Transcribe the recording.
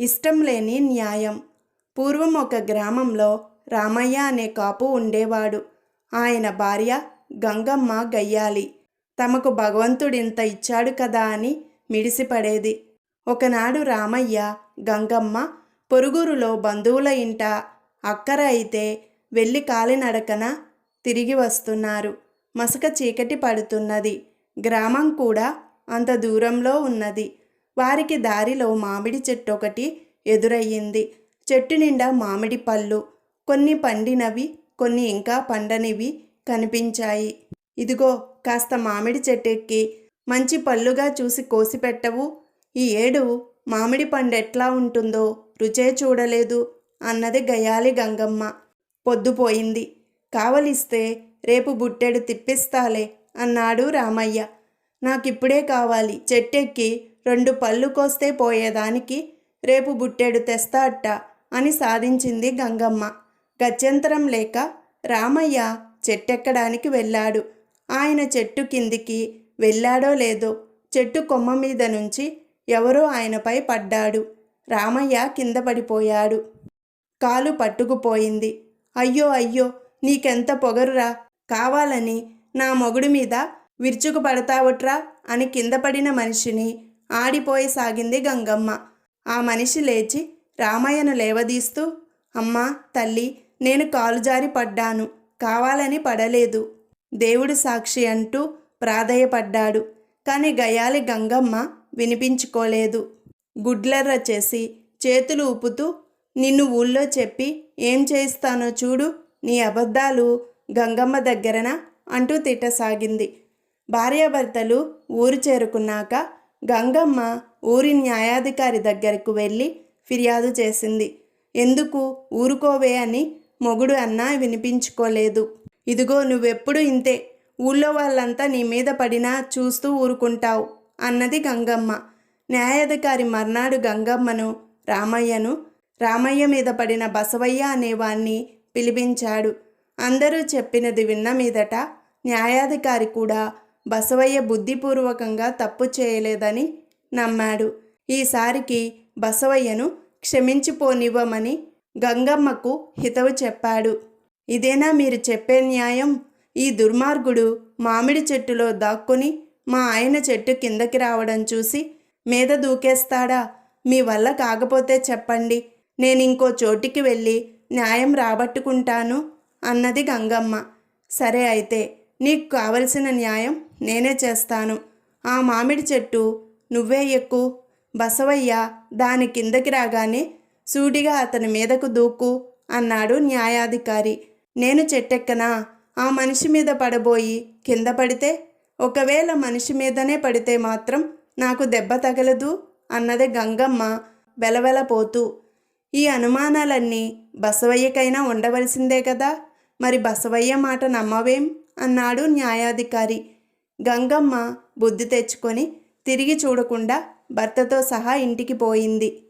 ఇష్టం లేని న్యాయం. పూర్వం ఒక గ్రామంలో రామయ్య అనే కాపు ఉండేవాడు. ఆయన భార్య గంగమ్మ గయ్యాలి. తమకు భగవంతుడింత ఇచ్చాడు కదా అని మిడిసిపడేది. ఒకనాడు రామయ్య గంగమ్మ పొరుగురులో బంధువుల ఇంట అక్కర అయితే వెళ్ళి కాలినడకన తిరిగి వస్తున్నారు. మసక చీకటి పడుతున్నది. గ్రామం కూడా అంత దూరంలో ఉన్నది. వారికి దారిలో మామిడి చెట్టు ఒకటి ఎదురయ్యింది. చెట్టు నిండా మామిడి పళ్ళు. కొన్ని పండినవి కొన్ని ఇంకా పండనివి కనిపించాయి. ఇదిగో కాస్త మామిడి చెట్టెక్కి. మంచి పళ్ళుగా చూసి కోసి పెట్టవు ఈ ఏడు మామిడి పండు ఎట్లా ఉంటుందో రుచే చూడలేదు అన్నది గయాలి గంగమ్మ. పొద్దుపోయింది. కావలిస్తే రేపు బుట్టెడు తిప్పిస్తాలే అన్నాడు రామయ్య. నాకిప్పుడే కావాలి చెట్టెక్కి రెండు పళ్ళు కోస్తే పోయేదానికి రేపు బుట్టెడు తెస్తా అట్ట అని సాధించింది గంగమ్మ. గత్యంతరం లేక రామయ్య చెట్టెక్కడానికి వెళ్ళాడు. ఆయన చెట్టు కిందికి వెళ్ళాడో లేదో చెట్టు కొమ్మ మీద నుంచి ఎవరో ఆయనపై పడ్డాడు. రామయ్య కింద పడిపోయాడు. కాలు పట్టుకుపోయింది. అయ్యో అయ్యో నీకెంత పొగరురా? కావాలని నా మొగుడి మీద విరుచుకు పడతావుట్రా అని కింద పడిన మనిషిని ఆడిపోయసాగింది గంగమ్మ. ఆ మనిషి లేచి రామయ్యను లేవదీస్తూ అమ్మా తల్లి నేను కాలు జారి పడ్డాను. కావాలని పడలేదు. దేవుడు సాక్షి అంటూ ప్రాధేయపడ్డాడు. కానీ గయాలి గంగమ్మ వినిపించుకోలేదు. గుడ్లర్ర చేసి చేతులు ఊపుతూ నిన్ను ఊళ్ళో చెప్పి ఏం చేయిస్తానో చూడు నీ అబద్ధాలు గంగమ్మ దగ్గరన? అంటూ తిట్టసాగింది. భార్యాభర్తలు ఊరు చేరుకున్నాక గంగమ్మ ఊరి న్యాయాధికారి దగ్గరకు వెళ్ళి ఫిర్యాదు చేసింది. ఎందుకు? ఊరుకోవే అని మొగుడు అన్నా వినిపించుకోలేదు. ఇదిగో నువ్వెప్పుడు ఇంతే. ఊళ్ళో వాళ్ళంతా నీ మీద పడినా చూస్తూ ఊరుకుంటావు అన్నది గంగమ్మ. న్యాయాధికారి మర్నాడు గంగమ్మను రామయ్యను రామయ్య మీద పడిన బసవయ్య అనేవాణ్ణి పిలిపించాడు. అందరూ చెప్పినది విన్న మీదట న్యాయాధికారి కూడా బసవయ్య బుద్ధిపూర్వకంగా తప్పు చేయలేదని నమ్మాడు. ఈసారికి బసవయ్యను క్షమించిపోనివ్వమని గంగమ్మకు హితవు చెప్పాడు. ఇదేనా మీరు చెప్పే న్యాయం? ఈ దుర్మార్గుడు మామిడి చెట్టులో దాక్కుని మా ఆయన చెట్టు కిందకి రావడం చూసి మీద దూకేస్తాడా? మీ వల్ల కాకపోతే చెప్పండి. నేను ఇంకో చోటికి వెళ్ళి న్యాయం రాబట్టుకుంటాను అన్నది గంగమ్మ. సరే అయితే నీకు కావలసిన న్యాయం నేనే చేస్తాను. ఆ మామిడి చెట్టు నువ్వే ఎక్కు. బసవయ్య దాని కిందకి రాగానే సూటిగా అతని మీదకు దూకు అన్నాడు న్యాయాధికారి. నేను చెట్టెక్కనా? ఆ మనిషి మీద పడబోయి కింద పడితే? ఒకవేళ మనిషి మీదనే పడితే మాత్రం నాకు దెబ్బ తగలదు అన్నది గంగమ్మ వెలవెలపోతూ ఈ అనుమానాలన్నీ బసవయ్యకైనా ఉండవలసిందే కదా? మరి బసవయ్య మాట నమ్మవేం? అన్నాడు న్యాయాధికారి. గంగమ్మ బుద్ధి తెచ్చుకొని తిరిగి చూడకుండా భర్తతో సహా ఇంటికి పోయింది.